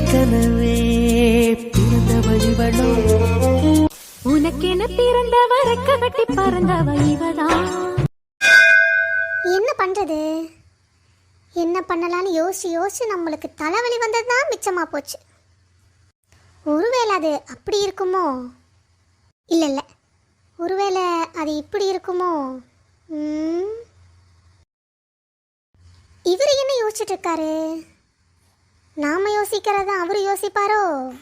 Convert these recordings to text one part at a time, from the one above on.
எனக்கெனவே பிறந்த வழிவளோ உனக்கென கட்டி பறந்தவ இவதான் என்ன பண்றது? என்ன பண்ணலாம்னு யோசிச்சு யோசிச்சு நம்மளுக்கு தலைவலி வந்தது தான் மிச்சமா போச்சு. ஒருவேளை அது அப்படி இருக்குமோ? இல்லை இல்லை. ஒருவேளை அது இப்படி இருக்குமோ? இவர் என்ன யோசிச்சுட்டு இருக்காரு? நாம் யோசிக்கிறத அவர் யோசிப்பாரோ?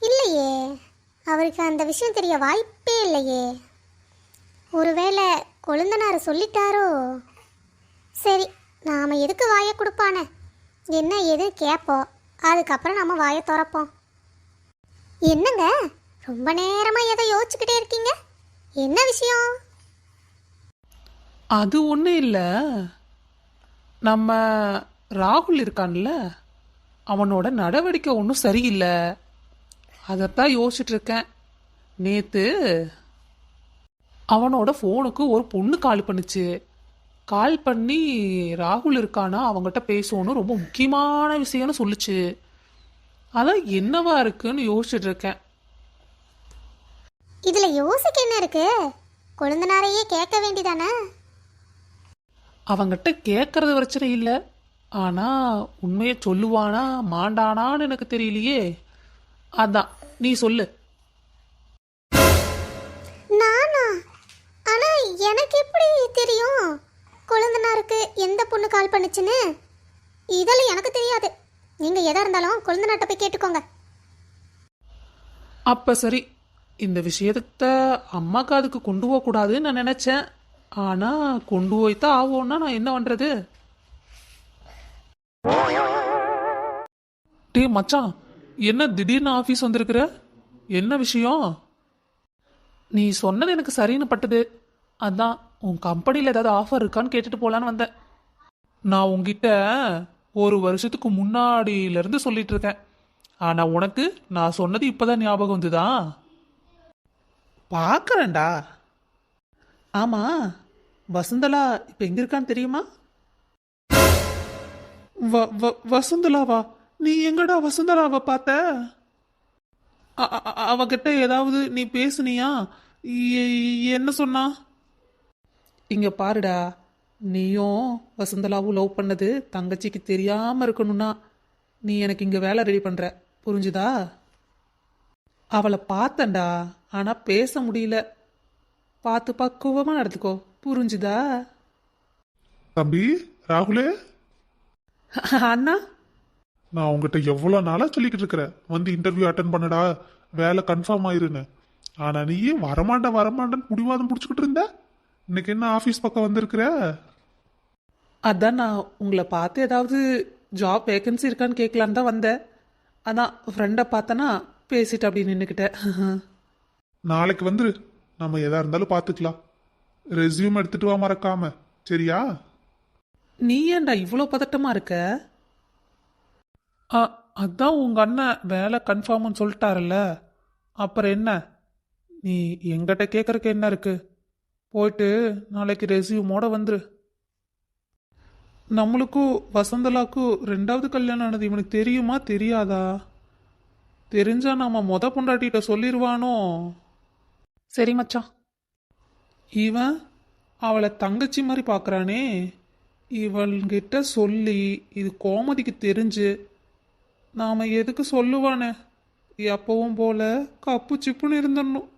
இல்லையே. அவருக்கு அந்த விஷயம் தெரிய வாய்ப்பே இல்லையே. ஒருவேளை கொழுந்தனார் சொல்லிட்டாரோ? சரி நாம் எதுக்கு வாயை கொடுப்பானே? என்ன எது கேட்போம் அதுக்கப்புறம் நம்ம வாயை திறப்போம். என்னங்க? ரொம்ப நேரமாக எதை யோசிச்சுக்கிட்டே இருக்கீங்க? என்ன விஷயம்? அது ஒன்றும் இல்லை. நம்ம ராகுல் இருக்கான்ல? அவனோட நடவடிக்கை ஒன்றும் சரியில்லை. அதைத்தான் யோசிச்சுட்டு இருக்கேன். நேற்று அவனோட ஃபோனுக்கு ஒரு பொண்ணு கால் பண்ணுச்சு. கால் பண்ணி ராகுல் இருக்கானா அவங்ககிட்ட பேசணும் ரொம்ப முக்கியமான விஷயம்னு சொல்லுச்சு. அதான் என்னவா இருக்குன்னு யோசிச்சுட்டு இருக்கேன். இதில் யோசிக்க என்ன இருக்கு? கொழுந்தனாரையே கேட்க வேண்டிதானே அவங்கிட்ட கேட்கறது பிரச்சனை இல்லை. ஆனா உண்மையை சொல்லுவானா மாண்டானான்னு எனக்கு தெரியலையே. அதான் நீ சொல்லு. நானா? ஆனால் எனக்கு எப்படி தெரியும்? கொழுந்தனாருக்கு எந்த பொண்ணு கால் பண்ணுச்சுன்னு? இதெல்லாம் எனக்கு தெரியாது. நீங்கள் எதாக இருந்தாலும் கொழுந்தனாட்ட போய் கேட்டுக்கோங்க. அப்ப சரி இந்த விஷயத்த அம்மா காதுக்கு கொண்டு போக கூடாதுன்னு நான் நினைச்சேன். ஆனா கொண்டு போய்தான் ஆகும்னா நான் என்ன பண்றது? டே மச்சான் என்ன திடீர்னு ஆஃபீஸ் வந்திருக்கிற? என்ன விஷயம்? நீ சொன்னது எனக்கு சரின்னு பட்டது. அதான் உன் கம்பெனியில் ஏதாவது ஆஃபர் இருக்கான்னு கேட்டுட்டு போகலான்னு வந்தேன். நான் உங்ககிட்ட ஒரு வருஷத்துக்கு முன்னாடியில இருந்து சொல்லிட்டு இருக்கேன். ஆனால் உனக்கு நான் சொன்னது இப்போதான் ஞாபகம் வந்துதா? பார்க்கறேன்டா. ஆமாம் வசந்தலா இப்போ எங்கே இருக்கான்னு தெரியுமா? வசுந்தலாவா? நீ எங்கடா வசுந்தலாவை பார்த்த? அவகிட்ட ஏதாவது நீ பேசுனியா? என்ன சொன்னா? இங்க பாருடா நீயும் வசந்தலாவும் லவ் பண்ணது தங்கச்சிக்கு தெரியாம இருக்கணும்னா நீ எனக்கு இங்க வேலை ரெடி பண்ற. புரிஞ்சுதா? அவளை பார்த்தேன்டா ஆனா பேச முடியல. பார்த்து பக்குவமா நடந்துக்கோ. புரிஞ்சுதா? தம்பி ராகுலே? அண்ணா? நான் உங்ககிட்ட எவ்வளோ நாளாக சொல்லிக்கிட்டு இருக்கிறேன் வந்து இன்டர்வியூ அட்டன் பண்ணடா. வேலை கன்ஃபார்ம் ஆயிருன்னு. ஆனால் நீயே வரமாட்ட வரமாட்டேன்னு பிடிவாதம் பிடிச்சிக்கிட்டு இருந்த? இன்னைக்கு என்ன ஆஃபீஸ் பக்கம் வந்திருக்கிற? அதான் நான் உங்களை பார்த்து ஏதாவது ஜாப் வேகன்சி இருக்கான்னு கேட்கலான்னு தான் வந்தேன். அதான் ஃப்ரெண்டை பார்த்தனா பேசிட்டு அப்படி நின்றுக்கிட்டேன் நாளைக்கு வந்துரு. நம்ம எதா இருந்தாலும் பார்த்துக்கலாம். ரெஸ்யூம் எடுத்துட்டு வா மறக்காம. சரியா? நீ ஏன்டா இவ்வளோ பதட்டமா இருக்க? ஆ அதான் உங்க அண்ணன் வேலை கன்ஃபார்ம்னு சொல்லிட்டாருல்ல. அப்புறம் என்ன? நீ எங்கிட்ட கேட்கறக்கு என்ன இருக்கு? போயிட்டு நாளைக்கு ரெஸ்யூமோட வந்துரு. நம்மளுக்கும் வசந்தலாக்கும் ரெண்டாவது கல்யாணம் ஆனது இவனுக்கு தெரியுமா? தெரியாதா? தெரிஞ்சா நாம மொத பொண்டாட்டிகிட்ட சொல்லிடுவானோ சரி மச்சான். இவன் அவளை தங்கச்சி மாதிரி பார்க்கறானே இவள்கிட்ட சொல்லி இது கோமதிக்கு தெரிஞ்சு நாம எதுக்கு சொல்லுவானே? எப்பவும் போல கப்பு சிப்புன்னு இருந்துடணும்.